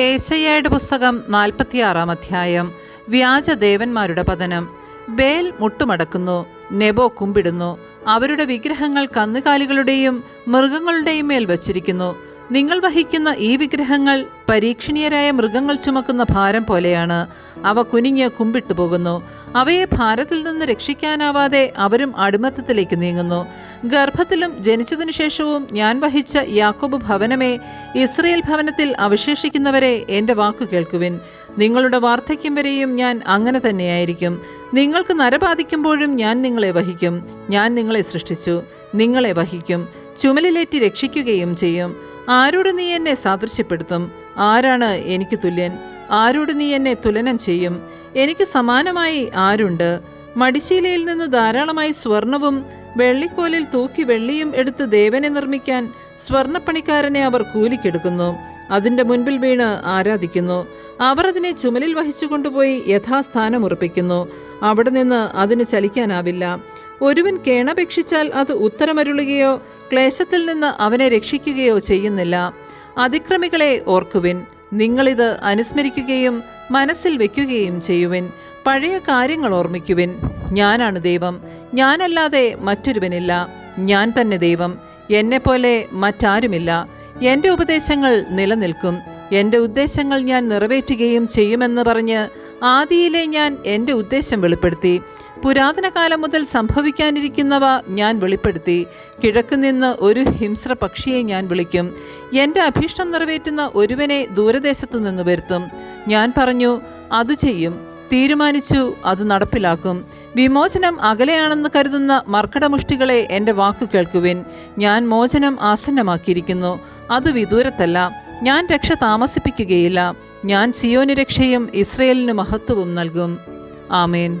ഏശയ്യയുടെ പുസ്തകം നാൽപ്പത്തിയാറാം അധ്യായം. വ്യാജദേവന്മാരുടെ പതനം. ബേൽ മുട്ടുമടക്കുന്നു നെബോ കുമ്പിടുന്നു. അവരുടെ വിഗ്രഹങ്ങൾ കന്നുകാലികളുടെയും മൃഗങ്ങളുടെയും മേൽ വച്ചിരിക്കുന്നു. നിങ്ങൾ വഹിക്കുന്ന ഈ വിഗ്രഹങ്ങൾ പരീക്ഷണീയരായ മൃഗങ്ങൾ ചുമക്കുന്ന ഭാരം പോലെയാണ്. അവ കുനിഞ്ഞ് കുമ്പിട്ടു പോകുന്നു. അവയെ ഭാരത്തിൽ നിന്ന് രക്ഷിക്കാനാവാതെ അവരും അടിമത്തത്തിലേക്ക് നീങ്ങുന്നു. ഗർഭത്തിലും ജനിച്ചതിനു ശേഷവും ഞാൻ വഹിച്ച യാക്കോബ് ഭവനമേ ഇസ്രയേൽ ഭവനത്തിൽ അവശേഷിക്കുന്നവരെ എന്റെ വാക്കു കേൾക്കുവിൻ. നിങ്ങളുടെ വാർദ്ധക്യം വരെയും ഞാൻ അങ്ങനെ തന്നെയായിരിക്കും. നിങ്ങൾക്ക് നരബാധിക്കുമ്പോഴും ഞാൻ നിങ്ങളെ വഹിക്കും. ഞാൻ നിങ്ങളെ സൃഷ്ടിച്ചു. നിങ്ങളെ വഹിക്കും. ചുമലിലേറ്റി രക്ഷിക്കുകയും ചെയ്യും. ആരോട് നീ എന്നെ സാദൃശ്യപ്പെടുത്തും? ആരാണ് എനിക്ക് തുല്യൻ? ആരോട് നീ എന്നെ തുലനം ചെയ്യും? എനിക്ക് സമാനമായി ആരുണ്ട്? മടിശീലയിൽ നിന്ന് ധാരാളമായി സ്വർണവും വെള്ളിക്കോലിൽ തൂക്കി വെള്ളിയും എടുത്ത് ദേവനെ നിർമ്മിക്കാൻ സ്വർണപ്പണിക്കാരനെ അവർ കൂലിക്കെടുക്കുന്നു. അതിന്റെ മുൻപിൽ വീണ് ആരാധിക്കുന്നു. അവർ അതിനെ ചുമലിൽ വഹിച്ചു കൊണ്ടുപോയി യഥാസ്ഥാനം ഉറപ്പിക്കുന്നു. അവിടെ നിന്ന് അതിന് ചലിക്കാനാവില്ല. ഒരുവൻ കേണപേക്ഷിച്ചാൽ അത് ഉത്തരമരുളുകയോ ക്ലേശത്തിൽ നിന്ന് അവനെ രക്ഷിക്കുകയോ ചെയ്യുന്നില്ല. അതിക്രമികളെ ഓർക്കുവിൻ. നിങ്ങളിത് അനുസ്മരിക്കുകയും മനസ്സിൽ വെക്കുകയും ചെയ്യുവിൻ. പഴയ കാര്യങ്ങൾ ഓർമ്മിക്കുവിൻ. ഞാനാണ് ദൈവം. ഞാനല്ലാതെ മറ്റൊരുവനില്ല. ഞാൻ തന്നെ ദൈവം. എന്നെപ്പോലെ മറ്റാരുമില്ല. എന്റെ ഉപദേശങ്ങൾ നിലനിൽക്കും. എന്റെ ഉദ്ദേശങ്ങൾ ഞാൻ നിറവേറ്റുകയും ചെയ്യുമെന്ന് പറഞ്ഞ് ആദിയിലെ ഞാൻ എന്റെ ഉദ്ദേശം വെളിപ്പെടുത്തി. പുരാതന കാലം മുതൽ സംഭവിക്കാനിരിക്കുന്നവ ഞാൻ വെളിപ്പെടുത്തി. കിഴക്കുനിന്ന് ഒരു ഹിംസ്ര പക്ഷിയെ ഞാൻ വിളിക്കും. എന്റെ അഭീഷ്ടം നിറവേറ്റുന്ന ഒരുവനെ ദൂരദേശത്തു നിന്ന് വരുത്തും. ഞാൻ പറഞ്ഞു അത് ചെയ്യും. തീരുമാനിച്ചു അത് നടപ്പിലാക്കും. വിമോചനം അകലെയാണെന്ന് കരുതുന്ന മർക്കടമുഷ്ടികളെ എന്റെ വാക്കു കേൾക്കുവിൻ. ഞാൻ മോചനം ആസന്നമാക്കിയിരിക്കുന്നു. അത് വിദൂരത്തല്ല. ഞാൻ രക്ഷ താമസിപ്പിക്കുകയില്ല. ഞാൻ സിയോന് രക്ഷയും ഇസ്രയേലിന് മഹത്വവും നൽകും. ആമേൻ.